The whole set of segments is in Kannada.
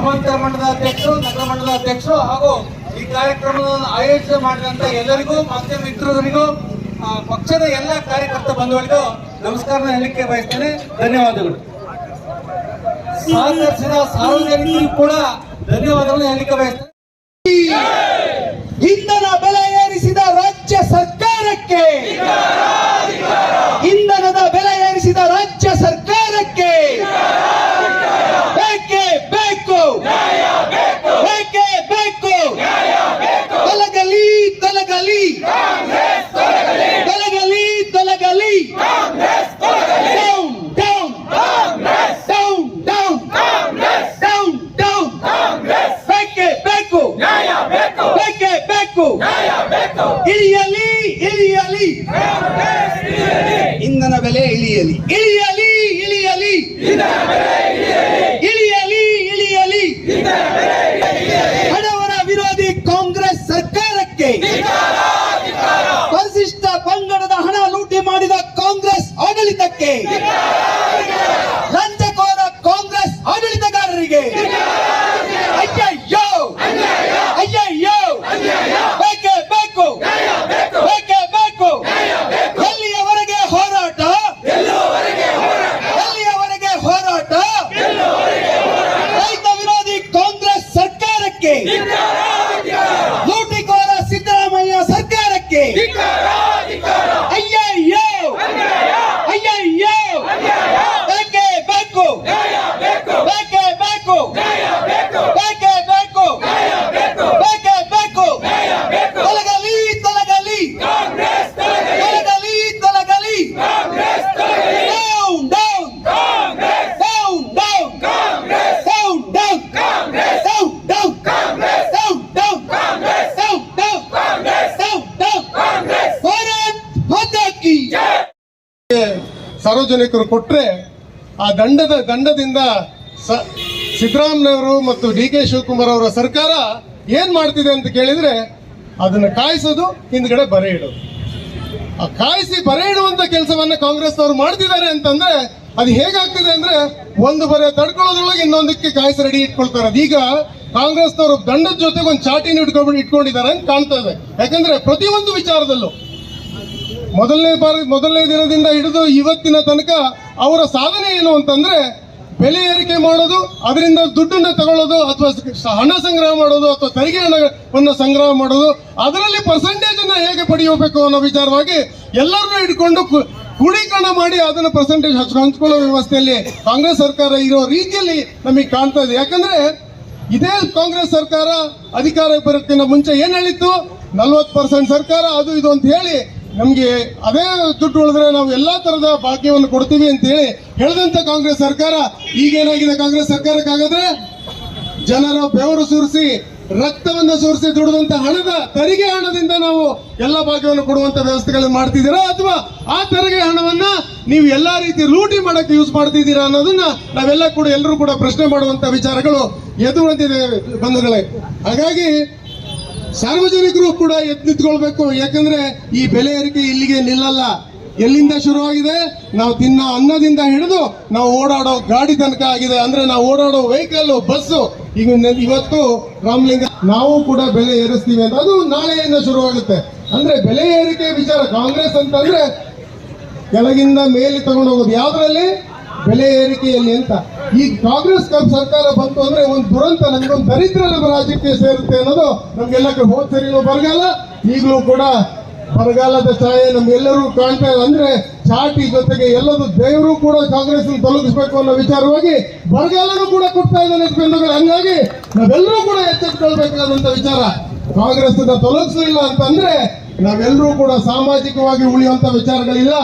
ಗ್ರಾಮಾಂತರ ಮಂಡಲದ ಅಧ್ಯಕ್ಷರು, ನಗರ ಮಂಡಲದ ಅಧ್ಯಕ್ಷರು ಹಾಗೂ ಈ ಕಾರ್ಯಕ್ರಮವನ್ನು ಆಯೋಜನೆ ಮಾಡಿದಂತ ಎಲ್ಲರಿಗೂ, ಮತ್ತೆ ಮಿತ್ರರಿಗೂ ಪಕ್ಷದ ಎಲ್ಲ ಕಾರ್ಯಕರ್ತ ಬಂಧುಗಳಿಗೂ ನಮಸ್ಕಾರ ಹೇಳಲಿಕ್ಕೆ ಬಯಸ್ತೇನೆ. ಧನ್ಯವಾದಗಳು. ಸಹಕರಿಸಿದ ಸಾರ್ವಜನಿಕರಿಗೂ ಕೂಡ ಧನ್ಯವಾದಗಳನ್ನು ಹೇಳಲಿಕ್ಕೆ ಬಯಸ್ತೇನೆ. ಇಂಧನ ಬೆಲೆ ಇಳಿಯಲಿ. ಇಳಿಯಲಿ ಇಳಿಯಲಿ. ಸಾರ್ವಜನಿಕರು ಕೊಟ್ಟರೆ ಆ ದಂಡದ, ದಂಡದಿಂದ ಸಿದ್ದರಾಮಯ್ಯವರು ಮತ್ತು ಡಿ ಕೆ ಶಿವಕುಮಾರ್ ಅವರ ಸರ್ಕಾರ ಏನು ಮಾಡ್ತಿದೆ ಅಂತ ಕೇಳಿದ್ರೆ ಅದನ್ನು ಕಾಯಿಸೋದು, ಹಿಂದ್ಗಡೆ ಬರೆ ಇಡೋದು. ಆ ಕಾಯಿಸಿ ಬರೆ ಇಡುವಂತ ಕೆಲಸವನ್ನ ಕಾಂಗ್ರೆಸ್ನವರು ಮಾಡ್ತಿದ್ದಾರೆ ಅಂತಂದ್ರೆ ಅದು ಹೇಗಾಗ್ತಿದೆ ಅಂದ್ರೆ ಒಂದು ಬರೆ ತಡ್ಕೊಳ್ಳೋದ್ರೊಳಗೆ ಇನ್ನೊಂದಕ್ಕೆ ಕಾಯಿಸಿ ರೆಡಿ ಇಟ್ಕೊಳ್ತಾರೆ. ಅದೀಗ ಕಾಂಗ್ರೆಸ್ನವರು ದಂಡದ ಜೊತೆಗೆ ಒಂದು ಚಾಟಿನ ಇಟ್ಕೊಂಡು ಇಟ್ಕೊಂಡಿದ್ದಾರೆ ಅಂತ ಕಾಣ್ತಾ ಇದೆ. ಯಾಕಂದ್ರೆ ಪ್ರತಿಯೊಂದು ವಿಚಾರದಲ್ಲೂ ಮೊದಲನೇ ಬಾರಿ, ಮೊದಲನೇ ದಿನದಿಂದ ಹಿಡಿದು ಇವತ್ತಿನ ತನಕ ಅವರ ಸಾಧನೆ ಏನು ಅಂತಂದ್ರೆ ಬೆಲೆ ಏರಿಕೆ ಮಾಡೋದು, ಅದರಿಂದ ದುಡ್ಡನ್ನ ತಗೊಳ್ಳೋದು, ಅಥವಾ ಹಣ ಸಂಗ್ರಹ ಮಾಡೋದು, ಅಥವಾ ತೆರಿಗೆ ಹಣವನ್ನು ಸಂಗ್ರಹ ಮಾಡೋದು, ಅದರಲ್ಲಿ ಪರ್ಸೆಂಟೇಜ್ ಅನ್ನ ಹೇಗೆ ಪಡೆಯಬೇಕು ಅನ್ನೋ ವಿಚಾರವಾಗಿ ಎಲ್ಲರನ್ನೂ ಹಿಡ್ಕೊಂಡು ಕ್ರೋಢೀಕರಣ ಮಾಡಿ ಅದನ್ನ ಪರ್ಸೆಂಟೇಜ್ ಹಂಚ್ಕೊಳ್ಳೋ ವ್ಯವಸ್ಥೆಯಲ್ಲಿ ಕಾಂಗ್ರೆಸ್ ಸರ್ಕಾರ ಇರೋ ರೀತಿಯಲ್ಲಿ ನಮಗೆ ಕಾಣ್ತಾ ಇದೆ. ಯಾಕಂದ್ರೆ ಇದೇ ಕಾಂಗ್ರೆಸ್ ಸರ್ಕಾರ ಅಧಿಕಾರಕ್ಕೆ ಬರೋಕ್ಕಿಂತ ಮುಂಚೆ ಏನ್ ಹೇಳಿತ್ತು? ನಲ್ವತ್ತು ಪರ್ಸೆಂಟ್ ಸರ್ಕಾರ, ಅದು ಇದು ಅಂತ ಹೇಳಿ ನಮ್ಗೆ ಅದೇ ದುಡ್ಡು ಉಳಿದ್ರೆ ನಾವು ಎಲ್ಲಾ ತರದ ಭಾಗ್ಯವನ್ನು ಕೊಡ್ತೀವಿ ಅಂತ ಹೇಳಿ ಹೇಳಿದಂತ ಕಾಂಗ್ರೆಸ್ ಸರ್ಕಾರ ಈಗೇನಾಗಿದೆ ಕಾಂಗ್ರೆಸ್ ಸರ್ಕಾರಕ್ಕಾಗದ್ರೆ ಜನರ ಬೆವರು ಸುರಿಸಿ, ರಕ್ತವನ್ನು ಸುರಿಸಿ ದುಡಿದಂತ ಹಣದ ತೆರಿಗೆ ಹಣದಿಂದ ನಾವು ಎಲ್ಲ ಭಾಗ್ಯವನ್ನು ಕೊಡುವಂತ ವ್ಯವಸ್ಥೆಗಳನ್ನು ಮಾಡ್ತಿದ್ದೀರಾ? ಅಥವಾ ಆ ತೆರಿಗೆ ಹಣವನ್ನ ನೀವು ಎಲ್ಲಾ ರೀತಿ ಲೂಟಿ ಮಾಡಕ್ಕೆ ಯೂಸ್ ಮಾಡ್ತಿದ್ದೀರಾ ಅನ್ನೋದನ್ನ ನಾವೆಲ್ಲ ಕೂಡ ಎಲ್ಲರೂ ಕೂಡ ಪ್ರಶ್ನೆ ಮಾಡುವಂತ ವಿಚಾರಗಳು ಎದುರು ಬಂದಿದೆ ಬಂಧುಗಳೇ. ಹಾಗಾಗಿ ಸಾರ್ವಜನಿಕರು ಕೂಡ ಎದ್ದು ನಿಂತ್ಕೊಳ್ಬೇಕು ಯಾಕಂದ್ರೆ ಈ ಬೆಲೆ ಏರಿಕೆ ಇಲ್ಲಿಗೆ ನಿಲ್ಲಲ್ಲ. ಎಲ್ಲಿಂದ ಶುರುವಾಗಿದೆ? ನಾವು ತಿನ್ನೋ ಅನ್ನದಿಂದ ಹಿಡಿದು ನಾವು ಓಡಾಡೋ ಗಾಡಿ ತನಕ ಆಗಿದೆ. ಅಂದ್ರೆ ನಾವು ಓಡಾಡೋ ವೆಹಿಕಲ್, ಬಸ್ಸು, ಈಗ ಇವತ್ತು ರಾಮಲಿಂಗ ನಾವು ಕೂಡ ಬೆಲೆ ಏರಿಸ್ತೀವಿ ಅಂತ. ಅದು ನಾಳೆಯಿಂದ ಶುರುವಾಗುತ್ತೆ. ಅಂದ್ರೆ ಬೆಲೆ ಏರಿಕೆ ವಿಚಾರ ಕಾಂಗ್ರೆಸ್ ಅಂತಂದ್ರೆ ಕೆಳಗಿಂದ ಮೇಲೆ ತಗೊಂಡು ಹೋಗೋದು ಯಾವ್ದ್ರಲ್ಲಿ? ಬೆಲೆ ಏರಿಕೆಯಲ್ಲಿ ಅಂತ. ಈ ಕಾಂಗ್ರೆಸ್ ಸರ್ಕಾರ ಬಂತು ಅಂದ್ರೆ ಒಂದು ದುರಂತ, ನಮ್ಗೊಂದು ದರಿದ್ರ ನಮ್ಮ ರಾಜ್ಯಕ್ಕೆ ಸೇರುತ್ತೆ ಅನ್ನೋದು ನಮ್ಗೆಲ್ಲಕ್ಕೆ ಹೋದ್ ಬರಗಾಲ? ಈಗಲೂ ಕೂಡ ಬರಗಾಲದ ಛಾಯೆ ನಮ್ಗೆಲ್ಲರೂ ಕಾಣ್ತಾ ಅಂದ್ರೆ ಚಾಟಿ ಜೊತೆಗೆ ಎಲ್ಲದು ದೇವರು ಕೂಡ ಕಾಂಗ್ರೆಸ್ ತೊಲಗಿಸ್ಬೇಕು ಅನ್ನೋ ವಿಚಾರವಾಗಿ ಬರಗಾಲನೂ ಕೂಡ ಕೊಡ್ತಾ ಇದ್ದಾನೆ ಬೆಂಬಲ ಹಂಗಾಗಿ ನಾವೆಲ್ಲರೂ ಕೂಡ ಎಚ್ಚೆತ್ತುಕೊಳ್ಬೇಕಾದಂತ ವಿಚಾರ. ಕಾಂಗ್ರೆಸ್ ತೊಲಗಿಸಲಿಲ್ಲ ಅಂತಂದ್ರೆ ನಾವೆಲ್ಲರೂ ಕೂಡ ಸಾಮಾಜಿಕವಾಗಿ ಉಳಿಯುವಂತ ವಿಚಾರಗಳಿಲ್ಲ.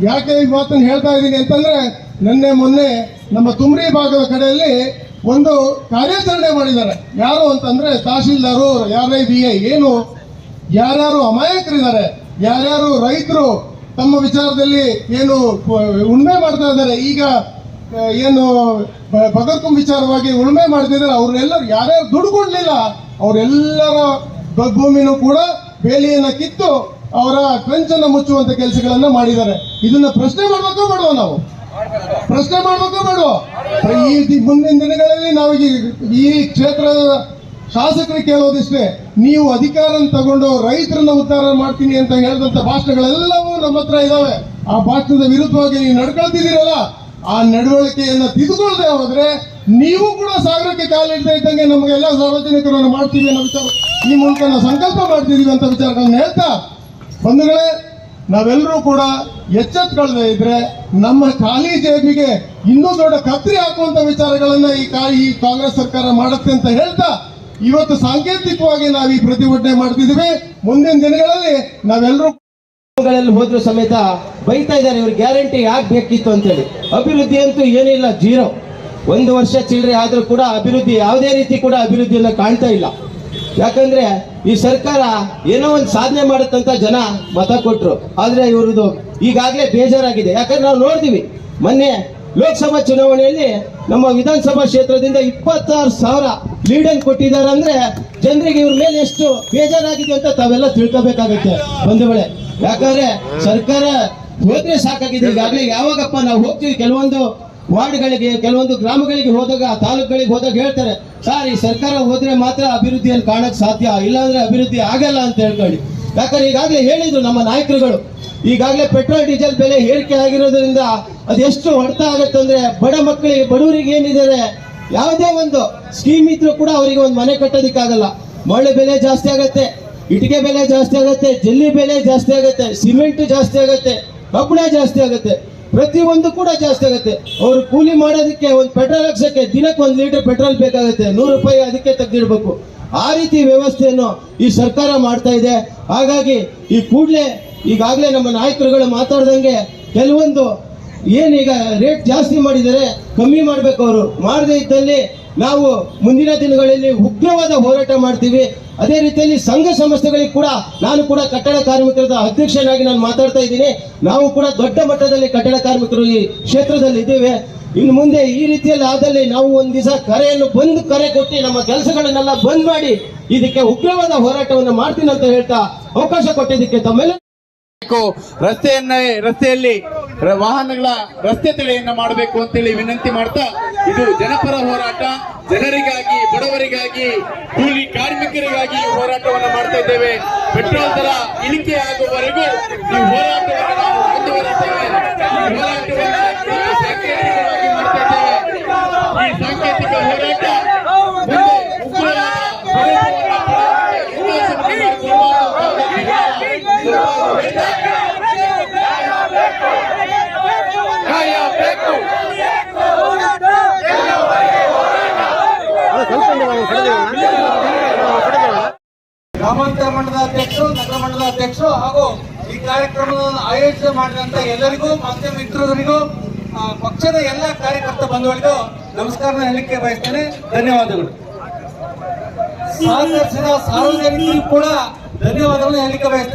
ಯಾಕೆ ಈ ಮಾತನ್ನು ಹೇಳ್ತಾ ಇದ್ದೀನಿ ಅಂತಂದ್ರೆ ನಿನ್ನೆ ಮೊನ್ನೆ ನಮ್ಮ ತುಮ್ರಿ ಭಾಗದ ಕಡೆಯಲ್ಲಿ ಒಂದು ಕಾರ್ಯಾಚರಣೆ ಮಾಡಿದ್ದಾರೆ. ಯಾರು ಅಂತಂದ್ರೆ ತಹಶೀಲ್ದಾರು ಯಾರೇ ಬಿ ಐ ಏನು? ಯಾರ್ಯಾರು ಅಮಾಯಕರಿದ್ದಾರೆ, ಯಾರ್ಯಾರು ರೈತರು ತಮ್ಮ ವಿಚಾರದಲ್ಲಿ ಏನು ಉಳ್ಮೆ ಮಾಡ್ತಾ ಇದ್ದಾರೆ, ಈಗ ಏನು ಬ- ವಿಚಾರವಾಗಿ ಉಳುಮೆ ಮಾಡ್ತಿದ್ದಾರೆ ಅವ್ರನ್ನೆಲ್ಲರೂ ಯಾರ್ಯಾರು ದುಡ್ಡು ಕೊಡ್ಲಿಲ್ಲ, ಅವರೆಲ್ಲರ ಭೂಮಿನೂ ಕೂಡ ಬೇಲಿಯನ್ನ ಕಿತ್ತು ಅವರ ಕಂಚನ್ನು ಮುಚ್ಚುವಂತ ಕೆಲಸಗಳನ್ನ ಮಾಡಿದ್ದಾರೆ. ಇದನ್ನ ಪ್ರಶ್ನೆ ಮಾಡಬೇಕೋ ಮಾಡುವ ನಾವು? ಪ್ರಶ್ನೆ ಮಾಡ್ಬೇಕು ಬೇಡು ಈ ಮುಂದಿನ ದಿನಗಳಲ್ಲಿ ನಾವು ಈ- ಕ್ಷೇತ್ರದ ಶಾಸಕರು ಕೇಳೋದಿಷ್ಟೇ. ನೀವು ಅಧಿಕಾರ ತಗೊಂಡು ರೈತರನ್ನ ಉದ್ಧಾರ ಮಾಡ್ತೀನಿ ಅಂತ ಹೇಳಿದಂತ ಭಾಷಣಗಳೆಲ್ಲವೂ ನಮ್ಮ ಹತ್ರ ಇದಾವೆ. ಆ ಭಾಷಣದ ವಿರುದ್ಧವಾಗಿ ನೀವು ನಡ್ಕೊಳ್ತಿದ್ದೀರಲ್ಲ, ಆ ನಡವಳಿಕೆಯನ್ನ ತಿದ್ದುಕೊಳ್ಳದೆ ಹೋದ್ರೆ ನೀವು ಕೂಡ ಸಾಗರಕ್ಕೆ ಕಾಲಿಡ್ತಾ ಇದ್ದಂಗೆ ನಮಗೆಲ್ಲ ಸಾರ್ವಜನಿಕರನ್ನು ಮಾಡ್ತೀವಿ ಅನ್ನೋ ವಿಚಾರ ಈ ಮೂಲಕ ನಾವು ಸಂಕಲ್ಪ ಮಾಡ್ತಿದೀವಿ ಅಂತ ವಿಚಾರಗಳನ್ನ ಹೇಳ್ತಾ ಬಂಧುಗಳೇ ನಾವೆಲ್ಲರೂ ಕೂಡ ಎಚ್ಚೆತ್ಕೊಳ್ಳದೆ ಇದ್ರೆ ನಮ್ಮ ಖಾಲಿ ಜೇಬಿಗೆ ಇನ್ನೂ ದೊಡ್ಡ ಕತ್ರಿ ಹಾಕುವಂತ ವಿಚಾರಗಳನ್ನ ಈ ಈ ಕಾಂಗ್ರೆಸ್ ಸರ್ಕಾರ ಮಾಡುತ್ತೆ ಅಂತ ಹೇಳ್ತಾ ಇವತ್ತು ಸಾಂಕೇತಿಕವಾಗಿ ನಾವು ಈ ಪ್ರತಿಭಟನೆ ಮಾಡ್ತಿದ್ದೀವಿ. ಮುಂದಿನ ದಿನಗಳಲ್ಲಿ ನಾವೆಲ್ಲರೂ ಹೋದ್ರು ಸಮೇತ ಬೈತಾ ಇದ್ದಾರೆ ಇವ್ರಿಗೆ ಗ್ಯಾರಂಟಿ ಯಾಕೆ ಬೇಕಿತ್ತು ಅಂತೇಳಿ. ಅಭಿವೃದ್ಧಿ ಅಂತೂ ಏನಿಲ್ಲ, ಜೀರೋ. ಒಂದು ವರ್ಷ ಚಿಲ್ಲರೆ ಆದ್ರೂ ಕೂಡ ಅಭಿವೃದ್ಧಿ ಯಾವುದೇ ರೀತಿ ಕೂಡ ಅಭಿವೃದ್ಧಿಯನ್ನ ಕಾಣ್ತಾ ಇಲ್ಲ. ಯಾಕಂದ್ರೆ ಈ ಸರ್ಕಾರ ಏನೋ ಒಂದು ಸಾಧನೆ ಮಾಡುತ್ತಂತ ಜನ ಮತ ಕೊಟ್ರು. ಆದ್ರೆ ಇವ್ರದ್ದು ಈಗಾಗಲೇ ಬೇಜಾರಾಗಿದೆ. ಯಾಕಂದ್ರೆ ನಾವು ನೋಡ್ತೀವಿ, ಮೊನ್ನೆ ಲೋಕಸಭಾ ಚುನಾವಣೆಯಲ್ಲಿ ನಮ್ಮ ವಿಧಾನಸಭಾ ಕ್ಷೇತ್ರದಿಂದ ಇಪ್ಪತ್ತಾರು ಸಾವಿರ ಲೀಡನ್ ಕೊಟ್ಟಿದ್ದಾರೆ ಅಂದ್ರೆ ಜನರಿಗೆ ಇವ್ರ ಮೇಲೆ ಎಷ್ಟು ಬೇಜಾರಾಗಿದೆ ಅಂತ ತಾವೆಲ್ಲ ತಿಳ್ಕೋಬೇಕಾಗತ್ತೆ ಒಂದು ವೇಳೆ ಯಾಕಂದ್ರೆ ಸರ್ಕಾರ ಹೋದ್ರೆ ಸಾಕಾಗಿದೆ. ಈಗಾಗಲೇ ಯಾವಾಗಪ್ಪ ನಾವು ಹೋಗ್ತೀವಿ, ಕೆಲವೊಂದು ವಾರ್ಡ್ಗಳಿಗೆ, ಕೆಲವೊಂದು ಗ್ರಾಮಗಳಿಗೆ ಹೋದಾಗ ತಾಲೂಕುಗಳಿಗೆ ಹೋದಾಗ ಹೇಳ್ತಾರೆ, ಸರ್, ಈ ಸರ್ಕಾರ ಹೋದ್ರೆ ಮಾತ್ರ ಅಭಿವೃದ್ಧಿಯನ್ನು ಕಾಣಕ್ಕೆ ಸಾಧ್ಯ? ಇಲ್ಲಾಂದ್ರೆ ಅಭಿವೃದ್ಧಿ ಆಗಲ್ಲ ಅಂತ ಹೇಳ್ಕೊಳ್ಳಿ. ಯಾಕಂದ್ರೆ ಈಗಾಗಲೇ ಹೇಳಿದ್ರು ನಮ್ಮ ನಾಯಕರುಗಳು, ಈಗಾಗಲೇ ಪೆಟ್ರೋಲ್, ಡೀಸೆಲ್ ಬೆಲೆ ಏರಿಕೆ ಆಗಿರೋದ್ರಿಂದ ಅದೆಷ್ಟು ಹೊಡೆತ ಆಗುತ್ತೆ ಅಂದ್ರೆ ಬಡ ಮಕ್ಕಳಿಗೆ, ಬಡವರಿಗೆ ಏನಿದ್ದಾರೆ ಯಾವುದೇ ಒಂದು ಸ್ಕೀಮ್ ಇದ್ರೂ ಕೂಡ ಅವರಿಗೆ ಒಂದು ಮನೆ ಕಟ್ಟೋದಕ್ಕಾಗಲ್ಲ. ಮಳೆ ಬೆಲೆ ಜಾಸ್ತಿ ಆಗತ್ತೆ, ಇಟ್ಟಿಗೆ ಬೆಲೆ ಜಾಸ್ತಿ ಆಗುತ್ತೆ, ಜಲ್ಲಿ ಬೆಲೆ ಜಾಸ್ತಿ ಆಗುತ್ತೆ, ಸಿಮೆಂಟ್ ಜಾಸ್ತಿ ಆಗುತ್ತೆ ಕಬ್ಬಣ ಜಾಸ್ತಿ ಆಗುತ್ತೆ. ಪ್ರತಿಯೊಂದು ಕೂಡ ಜಾಸ್ತಿ ಆಗುತ್ತೆ. ಅವರು ಕೂಲಿ ಮಾಡೋದಕ್ಕೆ ಒಂದು ಪೆಟ್ರೋಲ್ ಹಾಕ್ಸೋಕ್ಕೆ ದಿನಕ್ಕೆ ಒಂದು ಲೀಟರ್ ಪೆಟ್ರೋಲ್ ಬೇಕಾಗುತ್ತೆ. ನೂರು ರೂಪಾಯಿ ಅದಕ್ಕೆ ತೆಗೆದಿಡ್ಬೇಕು. ಆ ರೀತಿ ವ್ಯವಸ್ಥೆಯನ್ನು ಈ ಸರ್ಕಾರ ಮಾಡ್ತಾ ಇದೆ. ಹಾಗಾಗಿ ಈ ಕೂಡಲೇ ಈಗಾಗಲೇ ನಮ್ಮ ನಾಯಕರುಗಳು ಮಾತಾಡ್ದಂಗೆ ಕೆಲವೊಂದು ಏನೀಗ ರೇಟ್ ಜಾಸ್ತಿ ಮಾಡಿದರೆ ಕಮ್ಮಿ ಮಾಡಬೇಕು ಅವರು. ಮಾಡದೇ ಇದ್ದಲ್ಲಿ ನಾವು ಮುಂದಿನ ದಿನಗಳಲ್ಲಿ ಉಗ್ರವಾದ ಹೋರಾಟ ಮಾಡ್ತೀವಿ ಅದೇ ರೀತಿಯಲ್ಲಿ ಸಂಘ ಸಂಸ್ಥೆಗಳಿಗೆ ಕೂಡ ನಾನು ಕೂಡ ಕಟ್ಟಡ ಕಾರ್ಮಿಕರ ಅಧ್ಯಕ್ಷನಾಗಿ ನಾನು ಮಾತಾಡ್ತಾ ಇದ್ದೀನಿ ನಾವು ಕೂಡ ದೊಡ್ಡ ಮಟ್ಟದಲ್ಲಿ ಕಟ್ಟಡ ಕಾರ್ಮಿಕರು ಈ ಕ್ಷೇತ್ರದಲ್ಲಿ ಇದ್ದೇವೆ ಇನ್ನು ಮುಂದೆ ಈ ರೀತಿಯಲ್ಲಿ ಆದಲ್ಲಿ ನಾವು ಒಂದು ದಿವಸ ಕರೆಯನ್ನು ಬಂದು ಕರೆ ಕೊಟ್ಟು ನಮ್ಮ ಕೆಲಸಗಳನ್ನೆಲ್ಲ ಬಂದ್ ಮಾಡಿ ಇದಕ್ಕೆ ಉಗ್ರವಾದ ಹೋರಾಟವನ್ನು ಮಾಡ್ತೀನಿ ಅಂತ ಹೇಳ್ತಾ ಅವಕಾಶ ಕೊಟ್ಟಿದ್ದಕ್ಕೆ ತಮ್ಮೆಲ್ಲ. ರಸ್ತೆಯನ್ನ ರಸ್ತೆಯಲ್ಲಿ ವಾಹನಗಳ ರಸ್ತೆ ತಡೆಯನ್ನ ಮಾಡಬೇಕು ಅಂತೇಳಿ ವಿನಂತಿ ಮಾಡ್ತಾ ಇದು ಜನಪರ ಹೋರಾಟ. ಜನರಿಗಾಗಿ, ಬಡವರಿಗಾಗಿ, ಕೂಲಿ ಕಾರ್ಮಿಕರಿಗಾಗಿ ಹೋರಾಟವನ್ನು ಮಾಡ್ತಾ ಇದ್ದೇವೆ. ಪೆಟ್ರೋಲ್ ದರ ಇಳಿಕೆ ಆಗುವವರೆಗೂ ಈ ಹೋರಾಟವನ್ನು ನಾವು ಮುಂದುವರಿಸ್ತೇವೆ ಈ ಹೋರಾಟವನ್ನ ನಾವು ಸಾಂಕೇತಿಕವಾಗಿ ಮಾಡ್ತಾ ಇದ್ದೇವೆ ಈ ಸಾಂಕೇತಿಕ ಹೋರಾಟ ಮುಂದೆ ಉಗ್ರವಾದ ಸ್ವರೂಪವನ್ನ ಪಡೆಯುತ್ತೆ. ವಿಕಾಸವನ್ನು ಕಾಯಬೇಕು ಗ್ರಾಮಾಂತರ ಮಂಡಲದ ಅಧ್ಯಕ್ಷರು ನಗರ ಮಂಡಲದ ಅಧ್ಯಕ್ಷರು ಹಾಗೂ ಈ ಕಾರ್ಯಕ್ರಮವನ್ನು ಆಯೋಜನೆ ಮಾಡಿದಂತ ಎಲ್ಲರಿಗೂ ಮಾಧ್ಯಮ ಮಿತ್ರರಿಗೂ ಪಕ್ಷದ ಎಲ್ಲ ಕಾರ್ಯಕರ್ತ ಬಂಧುಗಳಿಗೂ ನಮಸ್ಕಾರ ಹೇಳಲಿಕ್ಕೆ ಬಯಸ್ತೇನೆ. ಧನ್ಯವಾದಗಳು. ಸಹಕರಿಸಿದ ಸಾರ್ವಜನಿಕರಿಗೂ ಕೂಡ ಧನ್ಯವಾದಗಳನ್ನು ಹೇಳಲಿಕ್ಕೆ ಬಯಸ್ತೇನೆ.